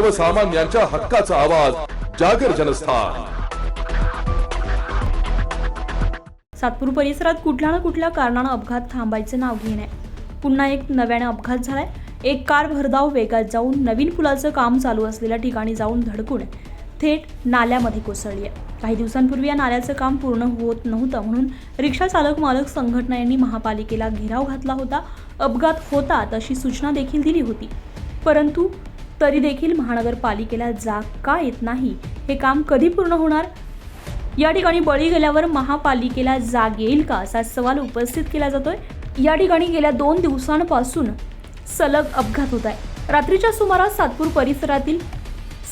सर्वसामान्यांच्या हक्काचा आवाज जागर जनस्थान. सातपूर परिसरात कुठल्या ना कुठल्या कारणानं अपघात थांबायचे नाव घेणे पुन्हा एक नव्याने अपघात झालाय. एक कार भरधाव वेगात जाऊन नवीन पुलाचं काम चालू असलेल्या ठिकाणी जाऊन धडकून थेट नाल्यामध्ये कोसळली आहे काही दिवसांपूर्वी या नाल्याचं काम पूर्ण होत नव्हतं म्हणून रिक्षा चालक मालक संघटना यांनी महापालिकेला घेराव घातला होता. अपघात होतात अशी सूचना देखील दिली होती. परंतु तरी देखील महानगरपालिकेला जाग का येत नाही? हे काम कधी पूर्ण होणार? या ठिकाणी बळी गेल्यावर महापालिकेला जाग येईल का असा सवाल उपस्थित केला जातोय. या ठिकाणी गेल्या दोन दिवसांपासून सलग अपघात होत आहे. रात्रीच्या सुमारास सातपूर परिसरातील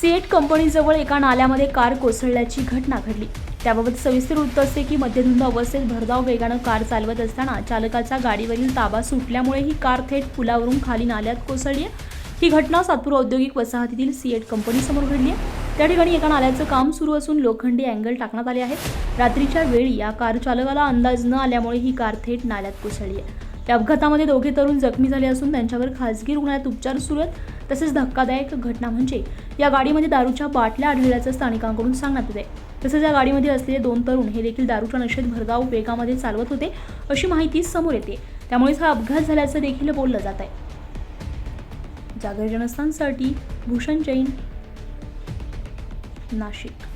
सीएट कंपनीजवळ एका नाल्यामध्ये कार कोसळल्याची घटना घडली. त्याबाबत सविस्तर वृत्त असे की मध्यधुंद अवस्थेत भरधाव वेगानं कार चालवत असताना चालकाचा गाडीवरील ताबा सुटल्यामुळे ही कार थेट पुलावरून खाली नाल्यात कोसळली आहे. ही घटना सातपूर औद्योगिक वसाहतीतील सीएट कंपनीसमोर घडली आहे. त्या ठिकाणी एका नाल्याचं काम सुरू असून लोखंडी अँगल टाकण्यात आले आहेत. रात्रीच्या वेळी या कार चालकाला अंदाज न आल्यामुळे ही कार थेट नाल्यात कोसळली आहे. या अपघातामध्ये दोघे तरुण जखमी झाले असून त्यांच्यावर खासगी रुग्णालयात उपचार सुरू आहेत. तसेच धक्कादायक घटना म्हणजे या गाडीमध्ये दारूच्या बाटल्या आढळल्याचं स्थानिकांकडून सांगण्यात येते. तसेच या गाडीमध्ये असलेले दोन तरुण हे देखील दारूच्या नशेत भरधाव वेगामध्ये चालवत होते अशी माहिती समोर येते. त्यामुळेच हा अपघात झाल्याचं देखील बोललं जात आहे. जागर जनस्थानसाठी भूषण जैन नाशिक.